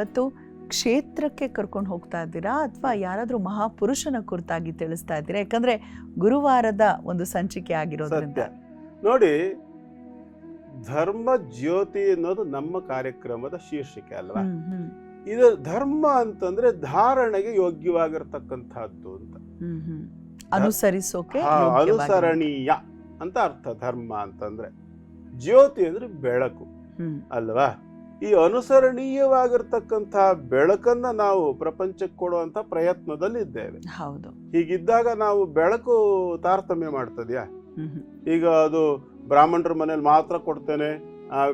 ಇವತ್ತು ಕ್ಷೇತ್ರಕ್ಕೆ ಕರ್ಕೊಂಡು ಹೋಗ್ತಾ ಇದ್ದೀರಾ? ಅಥವಾ ಯಾರಾದರೂ ಮಹಾಪುರುಷನ ಕುರಿತಾಗಿ ತಿಳಿಸ್ತಾ ಇದ್ದೀರಾ? ಯಾಕಂದ್ರೆ ಗುರುವಾರದ ಒಂದು ಸಂಚಿಕೆ ಆಗಿರೋದ್ರಿಂದ. ನೋಡಿ ಧರ್ಮ ಜ್ಯೋತಿ ಅನ್ನೋದು ನಮ್ಮ ಕಾರ್ಯಕ್ರಮದ ಶೀರ್ಷಿಕೆ ಅಲ್ವಾ? ಇದು ಧರ್ಮ ಅಂತಂದ್ರೆ ಧಾರಣೆಗೆ ಯೋಗ್ಯವಾಗಿರ್ತಕ್ಕಂಥದ್ದು ಅಂತ. ಅನುಸರಿಸೋಕೆ ಅನುಸರಣೀಯ ಅಂತ ಅರ್ಥ. ಧರ್ಮ ಅಂತಂದ್ರೆ ಜ್ಯೋತಿ ಅಂದ್ರೆ ಬೆಳಕು ಅಲ್ವಾ? ಈ ಅನುಸರಣೀಯವಾಗಿರ್ತಕ್ಕಂತಹ ಬೆಳಕನ್ನ ನಾವು ಪ್ರಪಂಚಕ್ಕೆ ಕೊಡುವಂತ ಪ್ರಯತ್ನದಲ್ಲಿ ಇದ್ದೇವೆ ಹೌದು. ಹೀಗಿದ್ದಾಗ ನಾವು ಬೆಳಕು ತಾರತಮ್ಯ ಮಾಡ್ತದ್ಯಾ. ಈಗ ಅದು ಬ್ರಾಹ್ಮಣರ ಮನೇಲಿ ಮಾತ್ರ ಕೊಡ್ತೇನೆ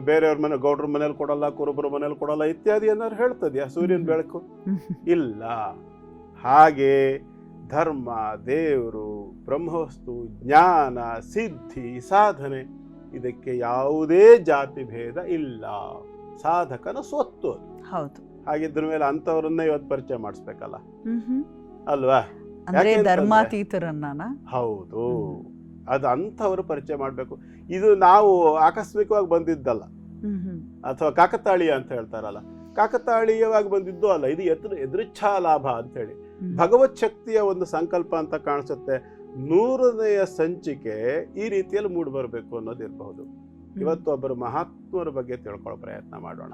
ಬೇರೆಯವ್ರ ಮನೆ ಗೌಡ್ರ ಮನೇಲಿ ಕೊಡಲ್ಲ ಕುರುಬರ ಮನೇಲಿ ಕೊಡಲ್ಲ ಇತ್ಯಾದಿ ಏನಾದ್ರು ಹೇಳ್ತದ್ಯಾ ಸೂರ್ಯನ ಬೆಳಕು. ಇಲ್ಲ. ಹಾಗೆ ಧರ್ಮ ದೇವರು ಬ್ರಹ್ಮವಸ್ತು ಜ್ಞಾನ ಸಿದ್ಧಿ ಸಾಧನೆ ಇದಕ್ಕೆ ಯಾವುದೇ ಜಾತಿ ಭೇದ ಇಲ್ಲ. ಸಾಧಕನ ಸ್ವತ್ತು ಹೌದು. ಹಾಗಿದ್ರ ಮೇಲೆ ಅಂತವ್ರನ್ನ ಇವತ್ತು ಪರಿಚಯ ಮಾಡಿಸ್ಬೇಕಲ್ಲ. ಅಲ್ವಾ? ಅಂದ್ರೆ ಧರ್ಮಾತೀತರನ್ನ ಹೌದು. ಅದು ಅಂಥವ್ರು ಪರಿಚಯ ಮಾಡಬೇಕು. ಇದು ನಾವು ಆಕಸ್ಮಿಕವಾಗಿ ಬಂದಿದ್ದಲ್ಲ. ಅಥವಾ ಕಾಕತಾಳೀಯ ಅಂತ ಹೇಳ್ತಾರಲ್ಲ. ಕಾಕತಾಳೀಯವಾಗಿ ಬಂದಿದ್ದು ಅಲ್ಲ ಇದು ಎದುರು ಎದುರಿಚ್ಛಾ ಲಾಭ ಅಂತ ಹೇಳಿ ಭಗವತ್ ಶಕ್ತಿಯ ಒಂದು ಸಂಕಲ್ಪ ಅಂತ ಕಾಣಿಸುತ್ತೆ. ನೂರನೆಯ ಸಂಚಿಕೆ ಈ ರೀತಿಯಲ್ಲಿ ಮೂಡಿ ಬರಬೇಕು ಅನ್ನೋದು ಇರಬಹುದು. ಇವತ್ತು ಒಬ್ಬರು ಮಹಾತ್ಮರ ಬಗ್ಗೆ ತಿಳ್ಕೊಳ್ಳೋ ಪ್ರಯತ್ನ ಮಾಡೋಣ.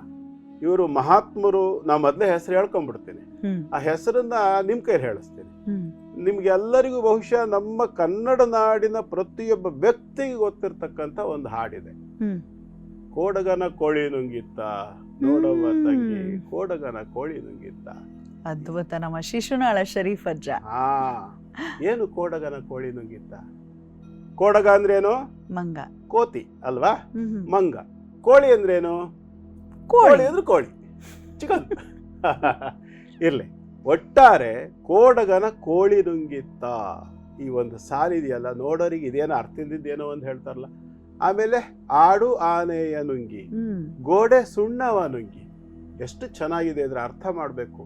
ಇವರು ಮಹಾತ್ಮರು ನಾ ಮೊದಲೇ ಹೆಸರು ಹೇಳ್ಕೊಂಡ್ಬಿಡ್ತೀನಿ ಆ ಹೆಸರನ್ನ ನಿಮ್ ಕೈಲಿ ಹೇಳಿಸ್ತೀನಿ. ನಿಮ್ಗೆಲ್ಲರಿಗೂ ಬಹುಶಃ ನಮ್ಮ ಕನ್ನಡ ನಾಡಿನ ಪ್ರತಿಯೊಬ್ಬ ವ್ಯಕ್ತಿಗೆ ಗೊತ್ತಿರ್ತಕ್ಕಂಥ ಒಂದು ಹಾಡಿದೆ. ಕೋಡಗನ ಕೋಳಿ ನುಂಗಿತ್ತ ನೋಡವ ತಂಗಿ. ಕೋಡಗನ ಕೋಳಿ ನುಂಗಿತ್ತ. ಅದ್ಭುತ ನಮ್ಮ ಶಿಶುನಾಳ ಶರೀಫ್ ಅಜ್ಜ. ಹಾ. ಏನು ಕೋಡಗನ ಕೋಳಿ ನುಂಗಿತ್ತ? ಕೋಡಗ ಅಂದ್ರೇನು? ಮಂಗ. ಕೋತಿ ಅಲ್ವಾ. ಮಂಗ. ಕೋಳಿ ಅಂದ್ರೇನು? ಕೋಳಿ. ಕೋಳಿ ಅಂದ್ರೆ ಕೋಳಿ. ಚಿಕನ್ ಇರ್ಲಿ. ಒಟ್ಟಾರೆ ಕೋಡಗನ ಕೋಳಿ ನುಂಗಿತ್ತ ಈ ಒಂದು ಸಾಲಿದೆಯಲ್ಲ ನೋಡೋರಿಗೆ ಇದೇನೋ ಅರ್ಥ ಇಲ್ದಿದ್ದೇನೋ ಅಂತ ಹೇಳ್ತಾರಲ್ಲ. ಆಮೇಲೆ ಆಡು ಆನೆಯ ನುಂಗಿ ಗೋಡೆ ಸುಣ್ಣವ ನುಂಗಿ. ಎಷ್ಟು ಚೆನ್ನಾಗಿದೆ ಇದ್ರ ಅರ್ಥ ಮಾಡಬೇಕು.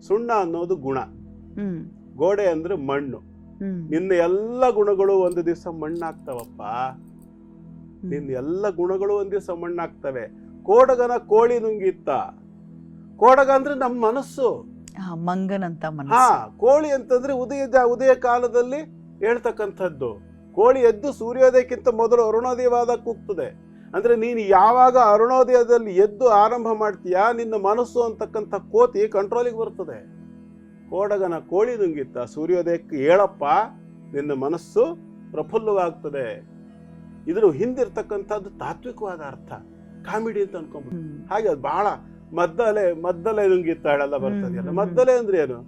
ಸುಣ್ಣ ಅನ್ನೋದು ಗುಣ. ಗೋಡೆ ಅಂದ್ರೆ ಮಣ್ಣು. ನಿನ್ನ ಎಲ್ಲ ಗುಣಗಳು ಒಂದು ದಿವಸ ಮಣ್ಣಾಗ್ತಾವಪ್ಪ. ನಿನ್ನ ಎಲ್ಲ ಗುಣಗಳು ಒಂದ್ ದಿವಸ ಮಣ್ಣಾಗ್ತವೆ. ಕೋಡಗನ ಕೋಳಿ ನುಂಗಿತ್ತ. ಕೋಡಗ ಅಂದ್ರೆ ನಮ್ಮ ಮನಸ್ಸು. ಮಂಗನಂತ ಹಾ ಕೋಳಿ ಅಂತಂದ್ರೆ ಉದಯ ಉದಯ ಕಾಲದಲ್ಲಿ ಹೇಳ್ತಕ್ಕಂಥದ್ದು. ಕೋಳಿ ಎದ್ದು ಸೂರ್ಯೋದಯಕ್ಕಿಂತ ಮೊದಲು ಅರುಣೋದಯವಾದ ಕೂಗ್ತದೆ. ಅಂದ್ರೆ ನೀನು ಯಾವಾಗ ಅರುಣೋದಯದಲ್ಲಿ ಎದ್ದು ಆರಂಭ ಮಾಡ್ತೀಯಾ ನಿನ್ನ ಮನಸ್ಸು ಅಂತಕ್ಕಂಥ ಕೋತಿ ಕಂಟ್ರೋಲಿಗೆ ಬರ್ತದೆ. ಕೋಡಗನ ಕೋಳಿ ನುಂಗಿತ್ತ ಸೂರ್ಯೋದಯಕ್ಕೆ ಏಳಪ್ಪ ನಿನ್ನ ಮನಸ್ಸು ಪ್ರಫುಲ್ಲವಾಗ್ತದೆ. ಇದ್ರ ಹಿಂದಿರ್ತಕ್ಕಂಥದ್ದು ತಾತ್ವಿಕವಾದ ಅರ್ಥ. ಕಾಮಿಡಿ ಅಂತ ಅನ್ಕೊಂಬಿಟ್ಟು. ಹಾಗೆ ಅದು ಬಹಳ ಮದ್ದಲೆ ಮದ್ದಲೆ ನುಂಗಿತ್ತಾಳೆಲ್ಲ ಬರ್ತದೆಯಲ್ಲ ಬರ್ತದೆ ಮದ್ದಲೆ ಅಂದ್ರೆ ಏನು?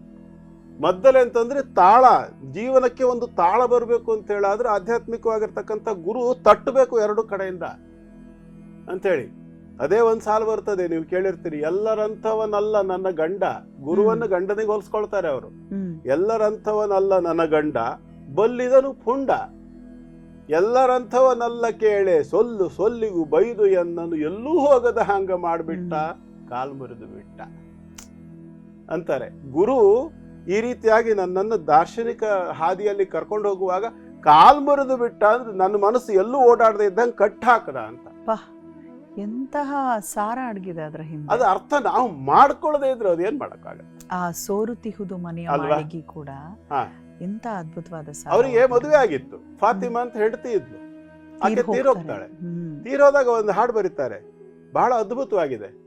ಮದ್ದಲೆ ಅಂತಂದ್ರೆ ತಾಳ. ಜೀವನಕ್ಕೆ ಒಂದು ತಾಳ ಬರಬೇಕು ಅಂತ ಹೇಳಾದ್ರೆ ಆಧ್ಯಾತ್ಮಿಕವಾಗಿರ್ತಕ್ಕಂಥ ಗುರು ತಟ್ಟಬೇಕು ಎರಡು ಕಡೆಯಿಂದ. ಅಂತೇಳಿ ಅದೇ ಒಂದ್ ಸಾಲು ಬರ್ತದೆ ನೀವು ಕೇಳಿರ್ತೀರಿ. ಎಲ್ಲರಂಥವನಲ್ಲ ನನ್ನ ಗಂಡ. ಗುರುವನ್ನು ಗಂಡನಿಗೆ ಹೋಲಿಸ್ಕೊಳ್ತಾರೆ ಅವರು. ಎಲ್ಲರಂಥವನಲ್ಲ ನನ್ನ ಗಂಡ. ಬಲ್ಲಿದನು ಪುಂಡ. ಎಲ್ಲರಂಥವನಲ್ಲ ಕೇಳೆ ಸೊಲ್ಲು ಸೊಲ್ಲಿಗೂ ಬೈದು ಎನ್ನನು ಎಲ್ಲೂ ಹೋಗದ ಹಂಗ ಮಾಡ್ಬಿಟ್ಟ ಕಾಲ್ ಮುರಿದು ಬಿಟ್ಟ. ಅಂತಾರೆ. ಗುರು ಈ ರೀತಿಯಾಗಿ ನನ್ನನ್ನು ದಾರ್ಶನಿಕ ಹಾದಿಯಲ್ಲಿ ಕರ್ಕೊಂಡು ಹೋಗುವಾಗ ಕಾಲ್ ಮುರಿದು ಬಿಟ್ಟ ಅಂದ್ರೆ ನನ್ನ ಮನಸ್ಸು ಎಲ್ಲೂ ಓಡಾಡದೆ ಇದ್ದಂಗೆ ಕಟ್ಟಾಕದ ಅಂತ. ಎಂತಹ ಸಾರ ಅಡಗಿದೆ ಅದರ ಹಿಂದೆ. ಅದು ಅರ್ಥ ನಾವು ಮಾಡ್ಕೊಳ್ಳದೆ ಇದ್ರೆ ಅದೇನ್ ಮಾಡಕ್ಕಾಗಲ್ಲ ಆ ಸೋರುತಿಹುದು ಮನೆಯ ಅಲ್ವಾ? ಮಾಳಿಗೆ ಕೂಡ ಹಾ. ಎಂತ ಅದ್ಭುತವಾದ ಸಾರ ಅವರಿಗೆ ಮದುವೆ ಆಗಿತ್ತು. ಫಾತಿಮಾ ಅಂತ ಹೆಂಡತಿ ಇದ್ಲು. ಆಕೆ ತೀರ್ ತೀರೋಗ್ತಾಳೆ. ಹ್ಮ್. ತೀರೋದಾಗ ಒಂದು ಹಾಡು ಬರೀತಾರೆ. ಬಹಳ ಅದ್ಭುತವಾಗಿದೆ.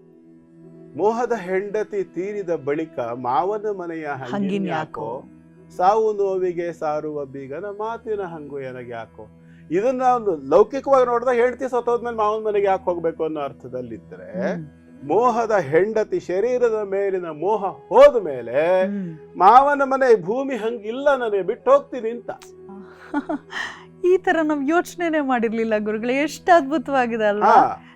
ಮೋಹದ ಹೆಂಡತಿ ತೀರಿದ ಬಳಿಕ ಮಾವನ ಮನೆಯ ಹಂಗಿನ್ ಹಂಗಿನ್ ಯಾಕೋ? ಯಾಕೋ? ಸಾವು ನೋವಿಗೆ ಸಾರುವ ಬೀಗನ ಮಾತಿನ ಹಂಗು ಎನಗ್ಯಾಕೋ ಯಾಕೋ? ಇದನ್ನ ಒಂದು ಲೌಕಿಕವಾಗಿ ನೋಡಿದ ಹೆಂಡತಿ ಸತ್ತೋದ್ಮೇಲೆ ಮಾವನ ಮನೆಗೆ ಯಾಕೆ ಹೋಗ್ಬೇಕು ಅನ್ನೋ ಅರ್ಥದಲ್ಲಿದ್ರೆ ಹ್ಮ್. ಮೋಹದ ಹೆಂಡತಿ ಶರೀರದ ಮೇಲಿನ ಮೋಹ ಹೋದ ಮೇಲೆ ಮಾವನ ಮನೆ ಭೂಮಿ ಹಂಗಿಲ್ಲ ನನಗೆ ಬಿಟ್ಟು ಹೋಗ್ತೀನಿ ಅಂತ. ಈ ತರ ನಾವು ಯೋಚನೆನೆ ಮಾಡಿರ್ಲಿಲ್ಲ ಗುರುಗಳು ಎಷ್ಟು ಅದ್ಭುತವಾಗಿದೆ ಅಲ್ವಾ?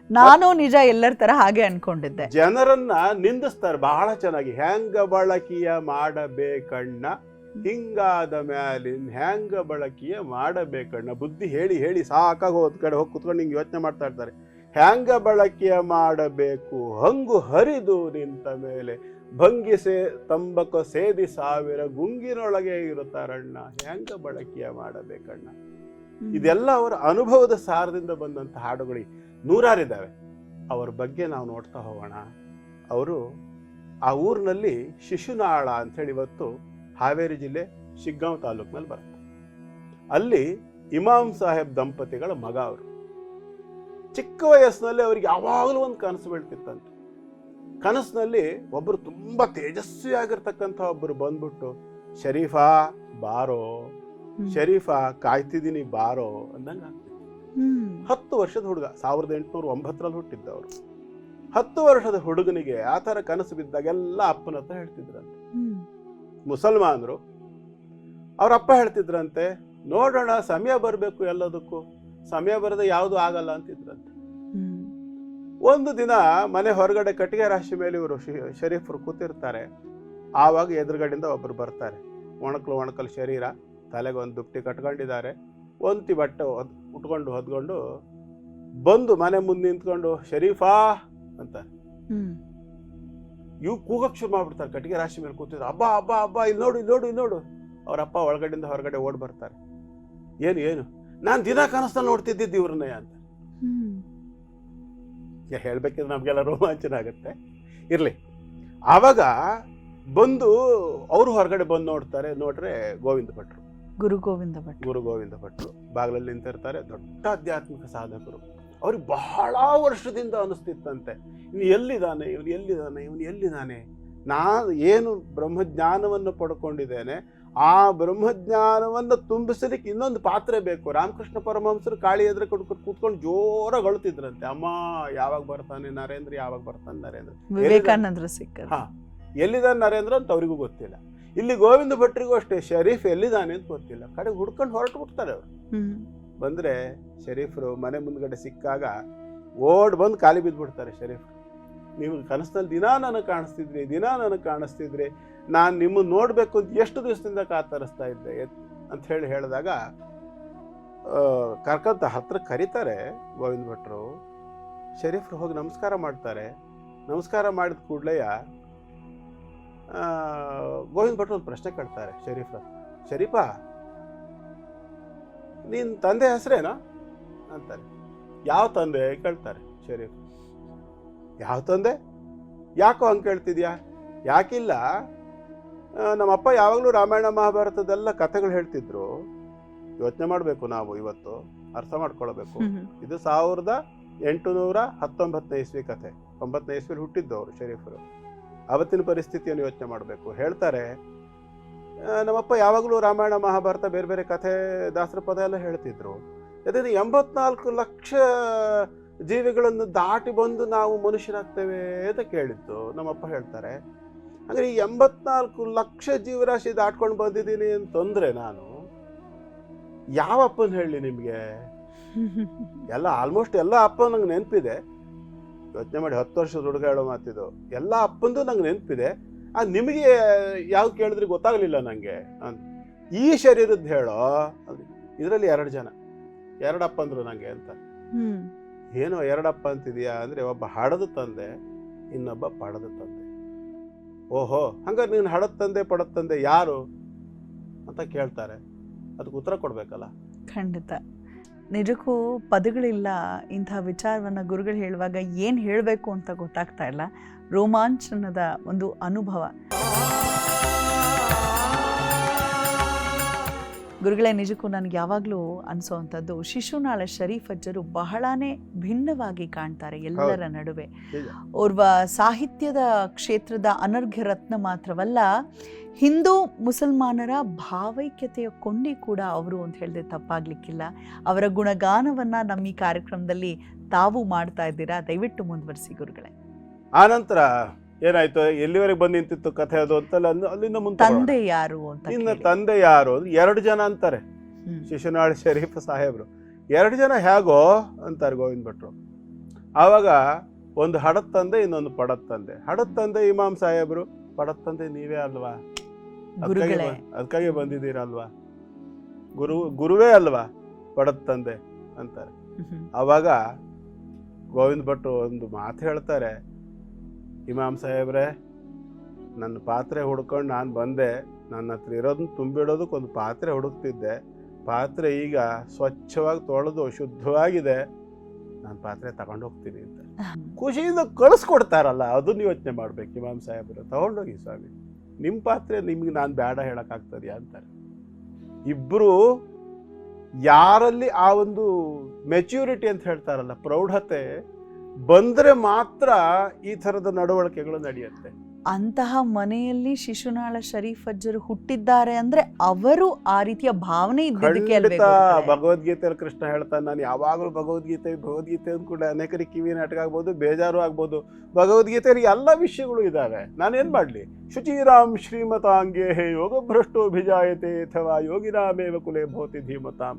ನಾನು ನಿಜ ಎಲ್ಲರ ತರ ಹಾಗೆ ಅನ್ಕೊಂಡಿದ್ದೆ. ಜನರನ್ನ ನಿಂದಿಸ್ತಾರೆ ಬಹಳ ಚೆನ್ನಾಗಿ ಹೆಂಗ ಬಳಕೆಯ ಮಾಡಬೇಕಣ್ಣ? ಹಿಂಗಾದ ಮ್ಯಾಲಿನ್ ಹ್ಯಾಂಗ ಬಳಕೆಯ ಮಾಡಬೇಕಣ್ಣ. ಬುದ್ಧಿ ಹೇಳಿ ಹೇಳಿ ಸಾಕಾಗಿ ಹೋದ್ ಕಡೆ ಹೋಗಿ ಕುತ್ಕೊಂಡು ಹಿಂಗೆ ಯೋಚನೆ ಮಾಡ್ತಾ ಇರ್ತಾರೆ. ಹ್ಯಾಂಗ ಬಳಕೆಯ ಮಾಡಬೇಕು? ಹಂಗು ಹರಿದು ನಿಂತ ಮೇಲೆ ಭಂಗಿಸೆ ತಂಬಕ ಸೇದಿ ಸಾವಿರ ಗುಂಗಿನೊಳಗೆ ಇರುತ್ತಾರಣ್ಣ. ಹ್ಯಾಂಗ ಬಳಕೆಯ ಮಾಡಬೇಕಣ್ಣ. ಇದೆಲ್ಲ ಅವರ ಅನುಭವದ ಸಾರದಿಂದ ಬಂದಂತ ಹಾಡುಗಳು ನೂರಾರಿದ್ದಾವೆ. ಅವ್ರ ಬಗ್ಗೆ ನಾವು ನೋಡ್ತಾ ಹೋಗೋಣ. ಅವರು ಆ ಊರಿನಲ್ಲಿ ಶಿಶುನಾಳ ಅಂಥೇಳಿ ಇವತ್ತು ಹಾವೇರಿ ಜಿಲ್ಲೆ ಶಿಗ್ಗಾಂವ್ ತಾಲೂಕಿನಲ್ಲಿ ಬರುತ್ತೆ. ಅಲ್ಲಿ ಇಮಾಮ್ ಸಾಹೇಬ್ ದಂಪತಿಗಳ ಮಗ ಅವರು. ಚಿಕ್ಕ ವಯಸ್ಸಿನಲ್ಲಿ ಅವ್ರಿಗೆ ಯಾವಾಗಲೂ ಒಂದು ಕನಸು ಬೀಳ್ತಿತ್ತಂತೆ. ಕನಸಿನಲ್ಲಿ ಒಬ್ಬರು ತುಂಬಾ ತೇಜಸ್ವಿ ಆಗಿರ್ತಕ್ಕಂಥ ಒಬ್ಬರು ಬಂದ್ಬಿಟ್ಟು ಶರೀಫಾ ಬಾರೋ. ಶರೀಫಾ ಕಾಯ್ತಿದ್ದೀನಿ ಬಾರೋ. ಅಂದಂಗೆ. ಹತ್ತು ವರ್ಷದ ಹುಡುಗ ಸಾವಿರದ ಎಂಟುನೂರ ಒಂಬತ್ತರಲ್ಲಿ ಹುಟ್ಟಿದ್ದವರು ಹತ್ತು ವರ್ಷದ ಹುಡುಗನಿಗೆ ಆ ಥರ ಕನಸು ಬಿದ್ದಾಗೆಲ್ಲ ಅಪ್ಪನ ಹತ್ರ ಹೇಳ್ತಿದ್ರಂತೆ. ಮುಸಲ್ಮಾನರು ಅವರಪ್ಪ ಅಪ್ಪ ಹೇಳ್ತಿದ್ರಂತೆ ನೋಡೋಣ ಸಮಯ ಬರಬೇಕು ಎಲ್ಲದಕ್ಕೂ ಸಮಯ ಬರದೆ ಯಾವುದು ಆಗಲ್ಲ ಅಂತಿದ್ರಂತೆ. ಒಂದು ದಿನ ಮನೆ ಹೊರಗಡೆ ಕಟ್ಟಿಗೆ ರಾಶಿ ಮೇಲೆ ಇವರು ಶರೀಫರು ಕೂತಿರ್ತಾರೆ. ಆವಾಗ ಎದುರುಗಡೆಯಿಂದ ಒಬ್ಬರು ಬರ್ತಾರೆ. ಒಣಕಲು ಒಣಕಲು ಶರೀರ ತಲೆಗೆ ಒಂದು ದುಪ್ಟಿ ಕಟ್ಕೊಂಡಿದ್ದಾರೆ. ಒಂತಿ ಬಟ್ಟೆ ಹೊದ್- ಉಟ್ಕೊಂಡು ಹೊದ್ಕೊಂಡು ಬಂದು ಮನೆ ಮುಂದೆ ನಿಂತ್ಕೊಂಡು ಶರೀಫಾ ಅಂತ. ಇವು ಕೂಗಕ್ಕೆ ಶುರು ಮಾಡ್ಬಿಡ್ತಾರೆ ಕಟ್ಟಿಗೆ ರಾಶಿ ಮೇಲೆ ಕೂತಿದ್ರು. ಹಬ್ಬ ಹಬ್ಬ ಹಬ್ಬ ಇಲ್ಲಿ ನೋಡು ಇಲ್ಲಿ ನೋಡು ಇಲ್ಲಿ ನೋಡು. ಅವ್ರ ಅಪ್ಪ ಒಳಗಡೆಯಿಂದ ಹೊರಗಡೆ ಓಡ್ ಬರ್ತಾರೆ. ಏನು ಏನು? ನಾನು ದಿನ ಕನಸಲ್ಲಿ ನೋಡ್ತಿದ್ದಿದ್ದು ಇವ್ರನ್ನ ಅಂತ. ಹೇಳ್ಬೇಕಿದ್ರೆ ನಮಗೆಲ್ಲ ರೋಮಾಂಚನ ಆಗುತ್ತೆ ಇರಲಿ. ಆವಾಗ ಬಂದು ಅವರು ಹೊರಗಡೆ ಬಂದು ನೋಡ್ತಾರೆ ನೋಡ್ರೆ ಗೋವಿಂದ ಭಟ್ರು. ಗುರು ಗೋವಿಂದ ಭಟ್ ಗುರು ಗೋವಿಂದ ಭಟ್ರು. ಬಾಗಿಲಲ್ಲಿ ನಿಂತಿರ್ತಾರೆ ದೊಡ್ಡ ಆಧ್ಯಾತ್ಮಿಕ ಸಾಧಕರು. ಅವ್ರಿಗೆ ಬಹಳ ವರ್ಷದಿಂದ ಅನಿಸ್ತಿತ್ತಂತೆ. ಇವ್ನು ಎಲ್ಲಿದ್ದಾನೆ? ಇವನು ಎಲ್ಲಿದ್ದಾನೆ? ಇವನು ಎಲ್ಲಿದ್ದಾನೆ? ನಾನು ಏನು ಬ್ರಹ್ಮಜ್ಞಾನವನ್ನು ಪಡ್ಕೊಂಡಿದ್ದೇನೆ ಆ ಬ್ರಹ್ಮಜ್ಞಾನವನ್ನು ತುಂಬಿಸಲಿಕ್ಕೆ ಇನ್ನೊಂದು ಪಾತ್ರೆ ಬೇಕು. ರಾಮಕೃಷ್ಣ ಪರಮಹಂಸರು ಕಾಳಿ ಎದುರು ಕೊಡ್ಕೊಂಡು ಕೂತ್ಕೊಂಡು ಜೋರಾಗಿ ಅಳುತ್ತಿದ್ರಂತೆ. ಅಮ್ಮ ಯಾವಾಗ ಬರ್ತಾನೆ ನರೇಂದ್ರ? ಯಾವಾಗ ಬರ್ತಾನೆ ನರೇಂದ್ರ? ವಿವೇಕಾನಂದರು ಸಿಕ್ಕ ಹಾ ಎಲ್ಲಿದ್ದಾನೆ ನರೇಂದ್ರ ಅಂತ ಅವರಿಗೂ ಗೊತ್ತಿಲ್ಲ. ಇಲ್ಲಿ ಗೋವಿಂದ ಭಟ್ರಿಗೂ ಅಷ್ಟೇ ಶರೀಫ್ ಎಲ್ಲಿದ್ದಾನೆ ಅಂತ ಗೊತ್ತಿಲ್ಲ. ಕಡೆಗೆ ಹುಡ್ಕೊಂಡು ಹೊರಟು ಬಿಡ್ತಾರೆ ಅವರು. ಬಂದ್ರೆ ಶರೀಫರು ಮನೆ ಮುಂದ್ಗಡೆ ಸಿಕ್ಕಾಗ ಓಡ್ ಬಂದು ಖಾಲಿ ಬಿದ್ದುಬಿಡ್ತಾರೆ ಶರೀಫ್. ನೀವು ಕನಸಿನಲ್ಲಿ ದಿನ ನನಗೆ ಕಾಣಿಸ್ತಿದ್ರಿ, ದಿನ ನನಗೆ ಕಾಣಿಸ್ತಿದ್ರಿ, ನಾನು ನಿಮ್ಮನ್ನು ನೋಡಬೇಕು ಅಂತ ಎಷ್ಟು ದಿವಸದಿಂದ ಕಾತರಿಸ್ತಾ ಇದ್ದೆ ಅಂತ ಹೇಳಿ ಹೇಳಿದಾಗ ಕರ್ಕಂತ ಹತ್ರ ಕರೀತಾರೆ ಗೋವಿಂದ ಭಟ್ರು. ಶರೀಫ್ರು ಹೋಗಿ ನಮಸ್ಕಾರ ಮಾಡ್ತಾರೆ. ನಮಸ್ಕಾರ ಮಾಡಿದ ಕೂಡಲೆಯ ಗೋವಿಂದ ಭಟ್ರು ಒಂದು ಪ್ರಶ್ನೆ ಕೇಳ್ತಾರೆ ಶರೀಫ್ ಶರೀಫಾ ನಿನ್ನ ತಂದೆ ಹೆಸರೇನಾ? ಅಂತಾರೆ. ಯಾವ ತಂದೆ ಕೇಳ್ತಾರೆ ಶರೀಫ್. ಯಾವ ತಂದೆ? ಯಾಕೋ ಹಂಗೆ ಕೇಳ್ತಿದ್ಯಾ? ಯಾಕಿಲ್ಲ? ನಮ್ಮಪ್ಪ ಯಾವಾಗಲೂ ರಾಮಾಯಣ ಮಹಾಭಾರತದೆಲ್ಲ ಕಥೆಗಳು ಹೇಳ್ತಿದ್ರು. ಯೋಚನೆ ಮಾಡಬೇಕು ನಾವು ಇವತ್ತು. ಅರ್ಥ ಮಾಡ್ಕೊಳ್ಬೇಕು. ಇದು ಸಾವಿರದ ಎಂಟುನೂರ ಹತ್ತೊಂಬತ್ತನೇ ಇಸ್ವಿ ಕಥೆ. ಒಂಬತ್ತನೇ ಇಸ್ವಿಲಿ ಹುಟ್ಟಿದ್ದು ಅವರು ಶರೀಫರು. ಅವತ್ತಿನ ಪರಿಸ್ಥಿತಿಯನ್ನು ಯೋಚನೆ ಮಾಡಬೇಕು. ಹೇಳ್ತಾರೆ ನಮ್ಮಪ್ಪ ಯಾವಾಗಲೂ ರಾಮಾಯಣ, ಮಹಾಭಾರತ ಬೇರೆ ಬೇರೆ ಕಥೆ, ದಾಸರ ಪದ ಎಲ್ಲ ಹೇಳ್ತಿದ್ರು. ಅದರಿಂದ ಎಂಬತ್ನಾಲ್ಕು ಲಕ್ಷ ಜೀವಿಗಳನ್ನು ದಾಟಿ ಬಂದು ನಾವು ಮನುಷ್ಯರಾಗ್ತೇವೆ ಅಂತ ಕೇಳಿದ್ದು ನಮ್ಮಪ್ಪ ಹೇಳ್ತಾರೆ. ಅಂದರೆ ಈ ಎಂಬತ್ನಾಲ್ಕು ಲಕ್ಷ ಜೀವರಾಶಿ ದಾಟ್ಕೊಂಡು ಬಂದಿದ್ದೀನಿ ಅಂತಂದ್ರೆ ನಾನು? ಯಾವ ಅಪ್ಪನ ಹೇಳಿ ನಿಮಗೆ? ಎಲ್ಲ ಆಲ್ಮೋಸ್ಟ್ ಎಲ್ಲ ಅಪ್ಪ ನಂಗೆ ನೆನಪಿದೆ. ಯೋಚನೆ ಮಾಡಿ ಹತ್ತು ವರ್ಷದ ಹುಡುಗ ಹೇಳೋ ಮಾತಿದು. ಎಲ್ಲ ಅಪ್ಪಂದು ನಂಗೆ ನೆನಪಿದೆ. ನಿಮಗೆ ಯಾವ ಕೇಳಿದ್ರೆ ಗೊತ್ತಾಗಲಿಲ್ಲ ನನಗೆ ಅಂತ ಈ ಶರೀರದ್ದು ಹೇಳೋ ಇದರಲ್ಲಿ ಎರಡು ಜನ. ಎರಡಪ್ಪ ಅಂದ್ರು ನನಗೆ ಅಂತ. ಏನು ಏನೋ ಎರಡಪ್ಪ ಅಂತಿದೆಯಾ ಅಂದರೆ ಒಬ್ಬ ಹಾಡದ ತಂದೆ ಇನ್ನೊಬ್ಬ ಪಡದ ತಂದೆ. ಓಹೋ ಹಂಗಾರೆ ನೀನು ಹಡದ ತಂದೆ ಪಡದ ತಂದೆ ಯಾರು? ಅಂತ ಕೇಳ್ತಾರೆ. ಅದಕ್ಕೆ ಉತ್ತರ ಕೊಡಬೇಕಲ್ಲ? ಖಂಡಿತ. ನಿಜಕ್ಕೂ ಪದಗಳಿಲ್ಲ ಇಂಥ ವಿಚಾರವನ್ನು ಗುರುಗಳು ಹೇಳುವಾಗ ಏನು ಹೇಳಬೇಕು ಅಂತ ಗೊತ್ತಾಗ್ತಾ ಇಲ್ಲ. ರೋಮಾಂಚನದ ಒಂದು ಅನುಭವ. ಗುರುಗಳೇ ನಿಜಕ್ಕೂ ನನಗೆ ಯಾವಾಗಲೂ ಅನಿಸೋವಂಥದ್ದು ಶಿಶುನಾಳ ಶರೀಫ್ ಅಜ್ಜರು ಬಹಳಾನೇ ಭಿನ್ನವಾಗಿ ಕಾಣ್ತಾರೆ ಎಲ್ಲರ ನಡುವೆ. ಓರ್ವ ಸಾಹಿತ್ಯದ ಕ್ಷೇತ್ರದ ಅನರ್ಘ್ಯ ರತ್ನ ಮಾತ್ರವಲ್ಲ ಹಿಂದೂ ಮುಸಲ್ಮಾನರ ಭಾವೈಕ್ಯತೆಯ ಕೊಂಡಿ ಕೂಡ ಅವರು ಅಂತ ಹೇಳಿದ್ರೆ ತಪ್ಪಾಗ್ಲಿಕ್ಕಿಲ್ಲ. ಅವರ ಗುಣಗಾನವನ್ನ ನಮ್ಮ ಈ ಕಾರ್ಯಕ್ರಮದಲ್ಲಿ ತಾವು ಮಾಡ್ತಾ ಇದ್ದೀರಾ? ದಯವಿಟ್ಟು ಮುಂದುವರಿಸಿ ಗುರುಗಳೇ. ಆನಂತರ ಏನಾಯ್ತು? ಎಲ್ಲಿವರೆಗೆ ಬಂದು ನಿಂತಿತ್ತು ಕಥೆ ಅದು ಅಂತಲ್ಲ ಅಂದ್- ಅಲ್ಲಿಂದ ಮುಂದೆ ತಂದೆ ಯಾರು ಅಂತ ಕೇಳಿ. ತಂದೆ ಯಾರು ಅಂದ್ರೆ ಎರಡು ಜನ ಅಂತಾರೆ. ಹ್ಮ್. ಶಿಶುನಾಳ್ ಶರೀಫ್ ಸಾಹೇಬ್ರು. ಎರಡು ಜನ ಹೇಗೋ ಅಂತಾರೆ ಗೋವಿಂದ ಭಟ್ರು. ಆವಾಗ ಒಂದು ಹಡದ ತಂದೆ ಇನ್ನೊಂದು ಪಡದ ತಂದೆ. ಹಡದ ತಂದೆ ಇಮಾಮ್ ಸಾಹೇಬ್ರು ಪಡದ ತಂದೆ ನೀವೇ ಅಲ್ವಾ? ಅದಕ್ಕಾಗಿ ಗುರುಗಳೇ. ಬ- ಅದ್ಕಾಗಿ ಬಂದಿದ್ದೀರಲ್ವಾ? ಗುರು ಗುರುವೇ ಅಲ್ವಾ ಪಡದ ತಂದೆ ಅಂತಾರೆ. ಹ್ಮ್. ಆವಾಗ ಗೋವಿಂದ ಭಟ್ರು ಒಂದು ಮಾತು ಹೇಳ್ತಾರೆ. ಇಮಾಮ್ ಸಾಹೇಬ್ರೆ ನನ್ನ ಪಾತ್ರೆ ಹುಡ್ಕೊಂಡು ನಾನು ಬಂದೆ. ನನ್ನ ಹತ್ರ ಇರೋದನ್ನ ತುಂಬಿಡೋದಕ್ಕೆ ಒಂದು ಪಾತ್ರೆ ಹುಡುಕ್ತಿದ್ದೆ. ಪಾತ್ರೆ ಈಗ ಸ್ವಚ್ಛವಾಗಿ ತೊಳೆದು ಶುದ್ಧವಾಗಿದೆ. ನಾನು ಪಾತ್ರೆ ತಗೊಂಡು ಹೋಗ್ತೀನಿ ಅಂತ. ಖುಷಿಯಿಂದ ಕಳಿಸ್ಕೊಡ್ತಾರಲ್ಲ ಅದನ್ನ ಯೋಚನೆ ಮಾಡ್ಬೇಕು ಇಮಾಮ್ ಸಾಹೇಬರು. ತಗೊಂಡೋಗಿ ಸ್ವಾಮಿ. ನಿಮ್ಮ ಪಾತ್ರೆ ನಿಮ್ಗೆ ನಾನು ಬೇಡ ಹೇಳಕ್ಕಾಗ್ತದ್ಯಾ ಅಂತಾರೆ. ಇಬ್ಬರು ಯಾರಲ್ಲಿ ಆ ಒಂದು ಮೆಚ್ಯೂರಿಟಿ ಅಂತ ಹೇಳ್ತಾರಲ್ಲ ಪ್ರೌಢತೆ ಬಂದ್ರೆ ಮಾತ್ರ ಈ ತರದ ನಡವಳಿಕೆಗಳು ನಡೆಯುತ್ತೆ. ಅಂತಹ ಮನೆಯಲ್ಲಿ ಶಿಶುನಾಳ ಶರೀಫ್ ಅಜ್ಜರು ಹುಟ್ಟಿದ್ದಾರೆ ಅಂದ್ರೆ ಅವರು ಆ ರೀತಿಯ ಭಾವನೆ ಖಂಡಿತ ಭಗವದ್ಗೀತೆಯಲ್ಲಿ ಕೃಷ್ಣ ಹೇಳ್ತಾನೆ ನಾನು ಯಾವಾಗಲೂ ಭಗವದ್ಗೀತೆ ಭಗವದ್ಗೀತೆ ಕೂಡ ಅನೇಕರಿಗೆ ಕಿವಿ ನಾಟಕ ಆಗ್ಬೋದು ಬೇಜಾರು ಆಗ್ಬೋದು. ಭಗವದ್ಗೀತೆಯಲ್ಲಿ ಎಲ್ಲ ವಿಷಯಗಳು ಇದ್ದಾವೆ ನಾನು ಏನ್ ಮಾಡ್ಲಿ? ಶುಚಿರಾಮ್ ಶ್ರೀಮತಾಂಗೆ ಯೋಗ ಭ್ರಷ್ಟೋಭಿಜಾಯತೆ ಅಥವಾ ಯೋಗಿರಾಮೇವ ಕುಲೆ ಭೋತಿ ಧೀಮತಾಂ.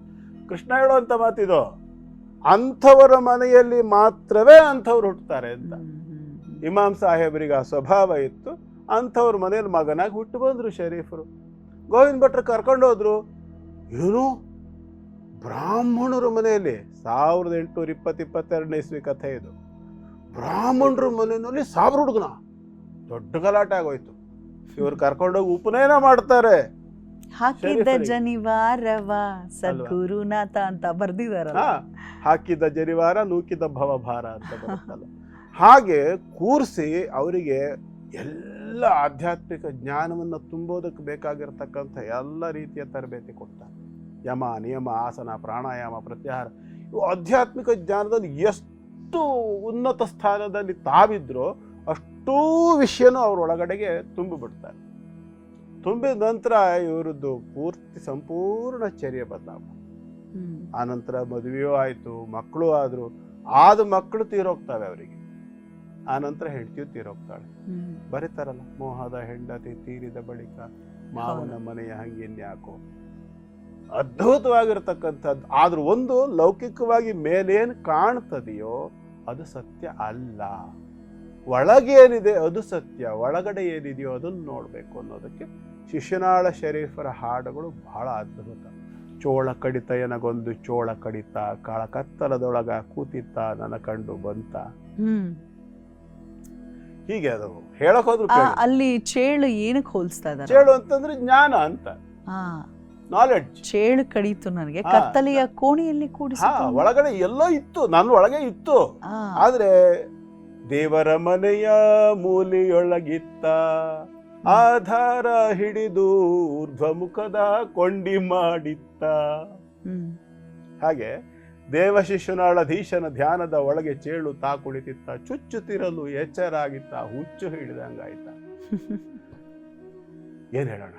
ಕೃಷ್ಣ ಹೇಳುವಂತ ಮಾತಿದು ಅಂಥವರ ಮನೆಯಲ್ಲಿ ಮಾತ್ರವೇ ಅಂಥವ್ರು ಹುಟ್ಟುತ್ತಾರೆ ಅಂತ. ಇಮಾಮ್ ಸಾಹೇಬರಿಗೆ ಆ ಸ್ವಭಾವ ಇತ್ತು. ಅಂಥವ್ರ ಮನೆಯಲ್ಲಿ ಮಗನಾಗಿ ಹುಟ್ಟು ಬಂದರು ಶರೀಫರು. ಗೋವಿಂದ ಭಟ್ರು ಕರ್ಕೊಂಡು ಹೋದ್ರು. ಏನು? ಬ್ರಾಹ್ಮಣರ ಮನೆಯಲ್ಲಿ ಸಾವಿರದ ಎಂಟುನೂರ ಇಪ್ಪತ್ತು ಇಪ್ಪತ್ತೆರಡನೇ ಇಸ್ವಿ ಕಥೆ ಇದು. ಬ್ರಾಹ್ಮಣರ ಮನೆಯಲ್ಲಿ ಸಾವಿರ ಹುಡುಗನ. ದೊಡ್ಡ ಗಲಾಟೆ ಆಗೋಯ್ತು. ಇವ್ರು ಕರ್ಕೊಂಡೋಗಿ ಉಪನಯನ ಮಾಡ್ತಾರೆ. ಹಾಕಿದ್ದ. ಜನಿವಾರವ ಸದ್ಗುರುನಾಥ ಅಂತ ಬರ್ದಿದಾರಲ್ಲ. ಹಾ ಹಾಕಿದ ಜನಿವಾರ ನೂಕಿದ ಭವಭಾರ ಅಂತ ಬರುತ್ತಲ್ಲ. ಹಾಗೆ ಕೂರಿಸಿ ಅವರಿಗೆ ಎಲ್ಲ ಆಧ್ಯಾತ್ಮಿಕ ಜ್ಞಾನವನ್ನು ತುಂಬೋದಕ್ಕೆ ಬೇಕಾಗಿರ್ತಕ್ಕಂಥ ಎಲ್ಲ ರೀತಿಯ ತರಬೇತಿ ಕೊಡ್ತಾರೆ. ಯಮ ನಿಯಮ ಆಸನ ಪ್ರಾಣಾಯಾಮ ಪ್ರತ್ಯಾಹಾರ. ಇವು ಆಧ್ಯಾತ್ಮಿಕ ಜ್ಞಾನದಲ್ಲಿ ಎಷ್ಟು ಉನ್ನತ ಸ್ಥಾನದಲ್ಲಿ ತಾವಿದ್ರೋ ಅಷ್ಟೂ ವಿಷಯನೂ ಅವರೊಳಗಡೆಗೆ ತುಂಬಿಬಿಡ್ತಾರೆ ತುಂಬಿದ ನಂತರ ಇವರದ್ದು ಪೂರ್ತಿ ಸಂಪೂರ್ಣ ಚರ್ಯ ಹ್ಮ್. ಆನಂತರ ಮದುವೆಯೂ ಆಯಿತು ಮಕ್ಕಳು ಆದರು ಆದ ಮಕ್ಕಳು ತೀರೋಗ್ತಾವೆ ಅವರಿಗೆ. ಆನಂತರ ಹೆಂಡತಿಯು ತೀರೋಗ್ತಾಳೆ. ಬರೀತಾರಲ್ಲ ಮೋಹದ ಹೆಂಡತಿ ತೀರಿದ ಬಳಿಕ ಮಾವನ ಮನೆಯ ಹಂಗಿನ್ಯಾಕೋ ಅದ್ಭುತವಾಗಿರ್ತಕ್ಕಂಥದ್ದು. ಆದ್ರೂ ಒಂದು ಲೌಕಿಕವಾಗಿ ಮೇಲೇನು ಕಾಣ್ತದೆಯೋ ಅದು ಸತ್ಯ ಅಲ್ಲ. ಒಳಗೇನಿದೆ ಅದು ಸತ್ಯ ಒಳಗಡೆ ಏನಿದೆಯೋ ಅದನ್ನು ನೋಡಬೇಕು ಅನ್ನೋದಕ್ಕೆ ಶಿಶುನಾಳ ಶರೀಫರ ಹಾಡುಗಳು ಬಹಳ ಅದ್ಭುತ. ಚೋಳ ಕಡಿತ ಎನಗೊಂದು ಚೋಳ ಕಡಿತ ಕಾಳ ಕತ್ತಲದೊಳಗ ಕೂತಿತ್ತ ನನ್ನ ಕಂಡು ಬಂತ. ಹೀಗೆ ಅದು ಹೇಳಕ್ ಹೋದ್ರು ಅಲ್ಲಿ ಚೇಳು ಏನಕ್ಕೆ ಹೋಲಿಸ್ತಾ ಇದ್ದಾರೆ ಚೇಳು ಅಂತಂದ್ರೆ ಜ್ಞಾನ ಅಂತ. ಹಾ. ನಾಲೆಡ್ಜ್ ಚೇಳು ಕಡಿತು ನನಗೆ. ಕತ್ತಲೆಯ ಕೋಣೆಯಲ್ಲಿ ಹಾ ಕೂಡಿಸಿಕೊಂಡು ಒಳಗಡೆ ಎಲ್ಲೋ ಇತ್ತು ನನ್ನ ಒಳಗೆ ಇತ್ತು. ಆದ್ರೆ ದೇವರ ಮನೆಯ ಮೂಲೆಯೊಳಗಿತ್ತ ಆಧಾರ ಹಿಡಿದು ಊರ್ಧ್ವಮುಖದ ಕೊಂಡಿ ಮಾಡಿತ್ತ. ಹಾಗೆ ದೇವಶಿಶುನಾಳಧೀಶನ ಧ್ಯಾನದ ಒಳಗೆ ಚೇಳು ತಾ ಕುಳಿತಿತ್ತ ಚುಚ್ಚುತ್ತಿರಲು ಎಚ್ಚರಾಗಿತ್ತ ಹುಚ್ಚು ಹಿಡಿದಂಗಾಯ್ತ. ಏನ್ ಹೇಳೋಣ?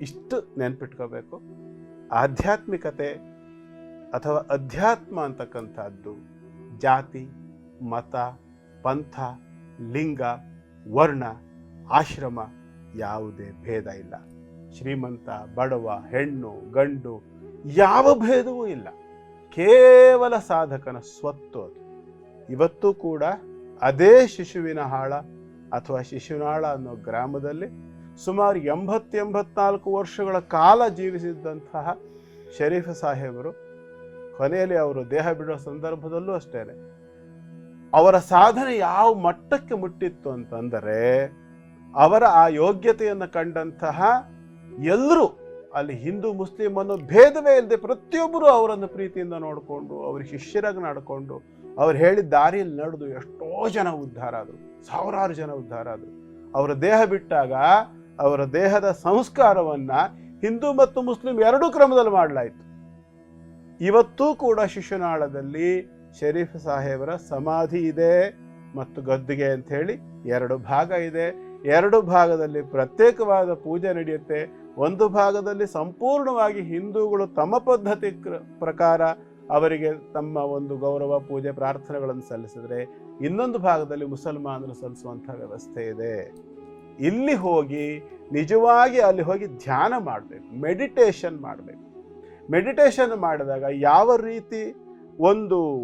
ಇಷ್ಟು ನೆನ್ಪಿಟ್ಕೋಬೇಕು. ಆಧ್ಯಾತ್ಮಿಕತೆ ಅಥವಾ ಅಧ್ಯಾತ್ಮ ಅಂತಕ್ಕಂಥದ್ದು ಜಾತಿ ಮತ ಪಂಥ ಲಿಂಗ ವರ್ಣ ಆಶ್ರಮ ಯಾವುದೇ ಭೇದ ಇಲ್ಲ. ಶ್ರೀಮಂತ, ಬಡವ, ಹೆಣ್ಣು, ಗಂಡು ಯಾವ ಭೇದವೂ ಇಲ್ಲ. ಕೇವಲ ಸಾಧಕನ ಸ್ವತ್ತು ಅದು. ಇವತ್ತು ಕೂಡ ಅದೇ ಶಿಶುವಿನ ಹಾಳ ಅಥವಾ ಶಿಶುನಾಳ ಅನ್ನೋ ಗ್ರಾಮದಲ್ಲಿ ಸುಮಾರು ಎಂಬತ್ತೆಂಬತ್ನಾಲ್ಕು ವರ್ಷಗಳ ಕಾಲ ಜೀವಿಸಿದ್ದಂತಹ ಶರೀಫ ಸಾಹೇಬರು ಕೊನೆಯಲ್ಲಿ ಅವರು ದೇಹ ಬಿಡುವ ಸಂದರ್ಭದಲ್ಲೂ ಅಷ್ಟೇನೆ. ಅವರ ಸಾಧನೆ ಯಾವ ಮಟ್ಟಕ್ಕೆ ಮುಟ್ಟಿತ್ತು ಅಂತಂದರೆ ಅವರ ಆ ಯೋಗ್ಯತೆಯನ್ನು ಕಂಡಂತಹ ಎಲ್ಲರೂ ಅಲ್ಲಿ ಹಿಂದೂ, ಮುಸ್ಲಿಂ ಅನ್ನೋ ಭೇದವೇ ಇಲ್ಲದೆ ಪ್ರತಿಯೊಬ್ಬರು ಅವರನ್ನು ಪ್ರೀತಿಯಿಂದ ನೋಡಿಕೊಂಡು, ಅವ್ರ ಶಿಷ್ಯರಾಗಿ ನಡ್ಕೊಂಡು, ಅವ್ರು ಹೇಳಿದ ದಾರಿಯಲ್ಲಿ ನಡೆದು ಎಷ್ಟೋ ಜನ ಉದ್ಧಾರ ಆದರು, ಸಾವಿರಾರು ಜನ ಉದ್ಧಾರ ಆದರು. ಅವರ ದೇಹ ಬಿಟ್ಟಾಗ ಅವರ ದೇಹದ ಸಂಸ್ಕಾರವನ್ನು ಹಿಂದೂ ಮತ್ತು ಮುಸ್ಲಿಂ ಎರಡೂ ಕ್ರಮದಲ್ಲಿ ಮಾಡಲಾಯಿತು. ಇವತ್ತೂ ಕೂಡ ಶಿಶುನಾಳದಲ್ಲಿ ಶರೀಫ್ ಸಾಹೇಬರ ಸಮಾಧಿ ಇದೆ ಮತ್ತು ಗದ್ದುಗೆ ಅಂಥೇಳಿ ಎರಡು ಭಾಗ ಇದೆ. ಎರಡು ಭಾಗದಲ್ಲಿ ಪ್ರತ್ಯೇಕವಾದ ಪೂಜೆ ನಡೆಯುತ್ತೆ. ಒಂದು ಭಾಗದಲ್ಲಿ ಸಂಪೂರ್ಣವಾಗಿ ಹಿಂದೂಗಳು ತಮ್ಮ ಪದ್ಧತಿ ಕ್ರ- ಪ್ರಕಾರ ಅವರಿಗೆ ತಮ್ಮ ಒಂದು ಗೌರವ, ಪೂಜೆ, ಪ್ರಾರ್ಥನೆಗಳನ್ನು ಸಲ್ಲಿಸಿದ್ರೆ ಇನ್ನೊಂದು ಭಾಗದಲ್ಲಿ ಮುಸಲ್ಮಾನರು ಸಲ್ಲಿಸುವಂಥ ವ್ಯವಸ್ಥೆ ಇದೆ. ಇಲ್ಲಿ ಹೋಗಿ ನಿಜವಾಗಿ ಅಲ್ಲಿ ಹೋಗಿ ಧ್ಯಾನ ಮಾಡಬೇಕು ಮೆಡಿಟೇಷನ್ ಮಾಡಬೇಕು. ಮೆಡಿಟೇಷನ್ ಮಾಡಿದಾಗ ಯಾವ ರೀತಿ ಒಂದು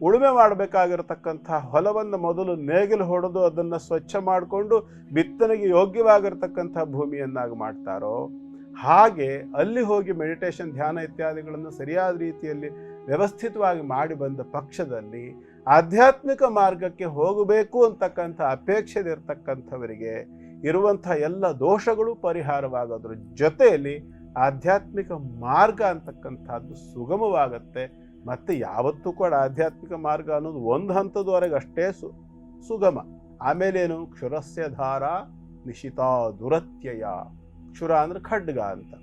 ಉಳುಮೆ ಮಾಡಬೇಕಾಗಿರತಕ್ಕಂಥ ಹೊಲವನ್ನು ಮೊದಲು ನೇಗಿಲು ಹೊಡೆದು ಅದನ್ನು ಸ್ವಚ್ಛ ಮಾಡಿಕೊಂಡು ಬಿತ್ತನೆಗೆ ಯೋಗ್ಯವಾಗಿರ್ತಕ್ಕಂಥ ಭೂಮಿಯನ್ನಾಗಿ ಮಾಡ್ತಾರೋ, ಹಾಗೆ ಅಲ್ಲಿ ಹೋಗಿ ಮೆಡಿಟೇಷನ್ ಧ್ಯಾನ ಇತ್ಯಾದಿಗಳನ್ನು ಸರಿಯಾದ ರೀತಿಯಲ್ಲಿ ವ್ಯವಸ್ಥಿತವಾಗಿ ಮಾಡಿ ಬಂದ ಪಕ್ಷದಲ್ಲಿ ಆಧ್ಯಾತ್ಮಿಕ ಮಾರ್ಗಕ್ಕೆ ಹೋಗಬೇಕು ಅಂತಕ್ಕಂಥ ಅಪೇಕ್ಷೆ ಇರತಕ್ಕಂಥವರಿಗೆ ಇರುವಂಥ ಎಲ್ಲ ದೋಷಗಳು ಪರಿಹಾರವಾಗೋದ್ರ ಜೊತೆಯಲ್ಲಿ ಆಧ್ಯಾತ್ಮಿಕ ಮಾರ್ಗ ಅಂತಕ್ಕಂಥದ್ದು ಸುಗಮವಾಗತ್ತೆ. ಮತ್ತೆ ಯಾವತ್ತೂ ಕೂಡ ಆಧ್ಯಾತ್ಮಿಕ ಮಾರ್ಗ ಅನ್ನೋದು ಒಂದು ಹಂತದವರೆಗೆ ಅಷ್ಟೇ ಸು, ಸುಗಮ. ಆಮೇಲೇನು ಕ್ಷುರಸ್ಯ ಧಾರ ನಿಶಿತಾ ದುರತ್ಯಯ. ಕ್ಷುರ ಅಂದ್ರೆ ಖಡ್ಗ ಅಂತ.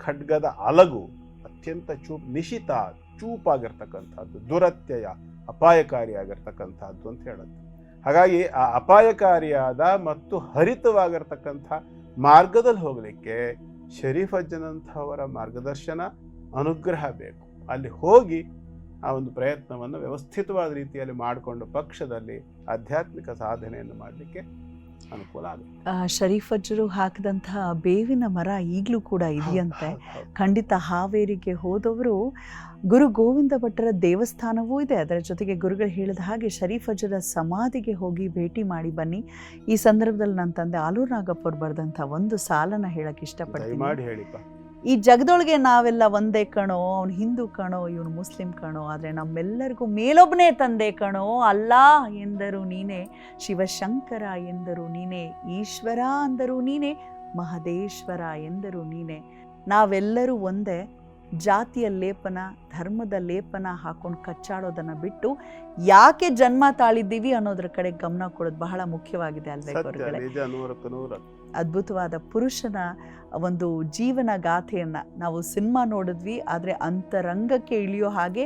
ಖಡ್ಗದ ಅಲಗು ಅತ್ಯಂತ ಚೂಪ್, ನಿಶಿತ, ಚೂಪಾಗಿರ್ತಕ್ಕಂಥದ್ದು, ದುರತ್ಯಯ, ಅಪಾಯಕಾರಿಯಾಗಿರ್ತಕ್ಕಂಥದ್ದು ಅಂತ ಹೇಳುತ್ತೆ. ಹಾಗಾಗಿ ಆ ಅಪಾಯಕಾರಿಯಾದ ಮತ್ತು ಹರಿತವಾಗಿರ್ತಕ್ಕಂಥ ಮಾರ್ಗದಲ್ಲಿ ಹೋಗಲಿಕ್ಕೆ ಶರೀಫ್ ಅಜ್ಜನಂಥವರ ಮಾರ್ಗದರ್ಶನ, ಅನುಗ್ರಹ ಬೇಕು. ಅಲ್ಲಿ ಹೋಗಿ ಆ ಒಂದು ಪ್ರಯತ್ನವನ್ನು ವ್ಯವಸ್ಥಿತವಾದ ರೀತಿಯಲ್ಲಿ ಮಾಡಿಕೊಂಡು ಪಕ್ಷದಲ್ಲಿ ಆಧ್ಯಾತ್ಮಿಕ ಸಾಧನೆಯನ್ನು ಮಾಡಲಿಕ್ಕೆ ಅನುಕೂಲ ಆಗುತ್ತೆ. ಆ, ಶರೀಫಜ್ಜರು ಹಾಕಿದಂತಹ ಬೇವಿನ ಮರ ಈಗಲೂ ಕೂಡ ಇದೆಯಂತೆ. ಖಂಡಿತ ಹಾವೇರಿಗೆ ಹೋದವರು ಗುರು ಗೋವಿಂದ ಭಟ್ಟರ ದೇವಸ್ಥಾನವೂ ಇದೆ. ಅದರ ಜೊತೆಗೆ ಗುರುಗಳು ಹೇಳಿದ ಹಾಗೆ ಶರೀಫಜ್ಜರ ಸಮಾಧಿಗೆ ಹೋಗಿ ಭೇಟಿ ಮಾಡಿ ಬನ್ನಿ. ಈ ಸಂದರ್ಭದಲ್ಲಿ ನನ್ನ ತಂದೆ ಆಲೂರು ನಾಗಪ್ಪ ಅವರು ಬರೆದಂಥ ಒಂದು ಸಾಲನ್ನು ಹೇಳಕ್ಕೆ ಇಷ್ಟಪಡ್ತೀನಿ. ಮಾಡಿ ಹೇಳಿಪ್ಪ. ಈ ಜಗದೊಳಗೆ ನಾವೆಲ್ಲ ಒಂದೇ ಕಣೋ ಅವ್ನು ಹಿಂದೂ ಕಣೋ ಇವನು ಮುಸ್ಲಿಂ ಕಣೋ ಆದರೆ ನಮ್ಮೆಲ್ಲರಿಗೂ ಮೇಲೊಬ್ಬನೇ ತಂದೆ ಕಣೋ ಅಲ್ಲ ಎಂದರು ನೀನೇ ಶಿವಶಂಕರ ಎಂದರು ನೀನೇ ಈಶ್ವರ ಅಂದರು ನೀನೇ ಮಹದೇಶ್ವರ ಎಂದರು ನೀನೇ. ನಾವೆಲ್ಲರೂ ಒಂದೇ ಜಾತಿಯ ಲೇಪನ ಧರ್ಮದ ಲೇಪನ ಹಾಕೊಂಡು ಕಚ್ಚಾಡೋದನ್ನ ಬಿಟ್ಟು ಯಾಕೆ ಜನ್ಮ ತಾಳಿದ್ದೀವಿ ಅನ್ನೋದ್ರ ಕಡೆ ಗಮನ ಕೊಡೋದು ಬಹಳ ಮುಖ್ಯವಾಗಿದೆ ಅಲ್ವೇ ಅದ್ಭುತವಾದ ಪುರುಷನ ಒಂದು ಜೀವನ ಗಾಥೆಯನ್ನು ನಾವು ಸಿನಿಮಾ ನೋಡಿದ್ವಿ ಆದರೆ ಅಂತರಂಗಕ್ಕೆ ಇಳಿಯೋ ಹಾಗೆ